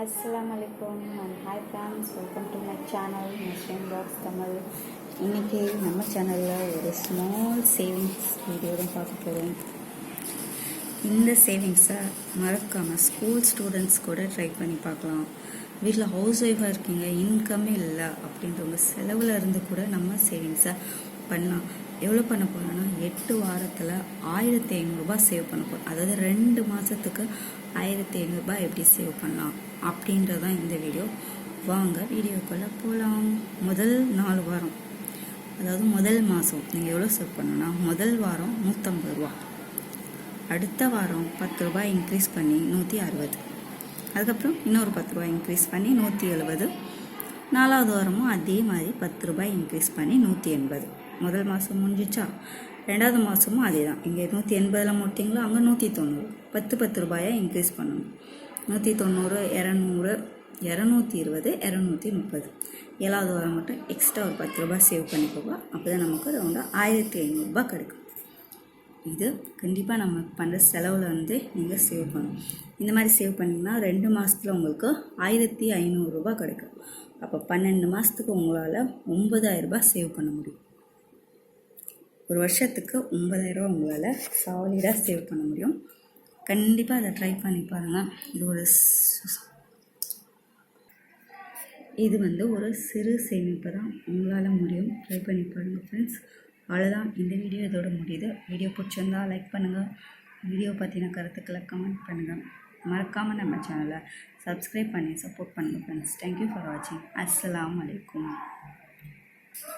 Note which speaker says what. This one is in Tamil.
Speaker 1: அஸ்ஸலாமு அலைக்கும் and hi friends welcome to my channel mission box Tamil இன்றைக்கி நம்ம சேனலில் ஒரு ஸ்மால் சேவிங்ஸ் வீடியோ தான் பார்க்க போகிறோம் இந்த சேவிங்ஸை மறக்காமல் ஸ்கூல் ஸ்டூடெண்ட்ஸ் கூட ட்ரை பண்ணி பார்க்கலாம். வீட்டில் ஹவுஸ் ஒய்ஃபாக இருக்கீங்க இன்கமே இல்லை அப்படின்றவங்க செலவில் இருந்து கூட நம்ம சேவிங்ஸை பண்ணலாம். எவ்வளோ பண்ண போகிறோன்னா எட்டு வாரத்தில் ஆயிரத்தி ஐநூறுரூபா சேவ் பண்ண போகிறோம் அதாவது ரெண்டு மாதத்துக்கு ஆயிரத்தி ஐநூறுரூபா எப்படி சேவ் பண்ணலாம்? அப்படின்றது தான் இந்த வீடியோ வாங்க வீடியோக்குள்ளே போகலாம் முதல் நாலு வாரம். அதாவது முதல் மாதம் நீங்கள் எவ்வளோ சேவ் பண்ணணும்னா முதல் வாரம் நூற்றம்பது ரூபா அடுத்த வாரம் பத்து ரூபாய் இன்க்ரீஸ் பண்ணி நூற்றி அறுபது. அதுக்கப்புறம் இன்னொரு பத்து ரூபாய் இன்க்ரீஸ் பண்ணி நூற்றி எழுபது. நாலாவது வாரமும் அதே மாதிரி பத்து ரூபாய் இன்க்ரீஸ் பண்ணி நூற்றி எண்பது. முதல் மாதம் முடிஞ்சிச்சா? ரெண்டாவது மாதமும் அதே தான் இங்கே நூற்றி எண்பதில் முடிட்டிங்களோ அங்கே நூற்றி தொண்ணூறு. பத்து பத்து ரூபாயாக இன்க்ரீஸ் பண்ணணும். நூற்றி தொண்ணூறு இரநூறு இரநூத்தி இருபது இரநூத்தி முப்பது. ஏழாவது வாரம் மட்டும் எக்ஸ்ட்ரா ஒரு பத்து ரூபாய் சேவ் பண்ணிக்கோங்க. அப்போ தான் நமக்கு ரவுண்டாக ஆயிரத்தி ஐநூறுரூபா கிடைக்கும். இது கண்டிப்பாக நம்ம பண்ணுற செலவில் வந்து நீங்கள் சேவ் பண்ணணும். இந்த மாதிரி சேவ் பண்ணிங்கன்னா ரெண்டு மாதத்தில் உங்களுக்கு ஆயிரத்தி ஐநூறுரூபா கிடைக்கும். அப்போ பன்னெண்டு மாதத்துக்கு உங்களால் ஒம்பதாயிரரூபா சேவ் பண்ண முடியும். ஒரு வருஷத்துக்கு ஒம்பதாயிரரூபா உங்களால் சாலிடாக சேவ் பண்ண முடியும். கண்டிப்பாக அதை ட்ரை பண்ணி பாருங்கள் இது ஒரு இது வந்து ஒரு சிறு சேமிப்பு தான் உங்களால் முடியும். ட்ரை பண்ணி பாருங்கள் ஃப்ரெண்ட்ஸ் அவ்வளோதான் இந்த வீடியோ இதோட முடியுது. வீடியோ பிடிச்சிருந்தா லைக் பண்ணுங்கள் வீடியோ பற்றின கருத்துக்களை கமெண்ட் பண்ணுங்கள் மறக்காமல் நம்ம சேனலை சப்ஸ்கிரைப் பண்ணி சப்போர்ட் பண்ணுங்கள் ஃப்ரெண்ட்ஸ் தேங்க்யூ ஃபார் வாட்சிங் அஸ்லாம் வலைக்கம்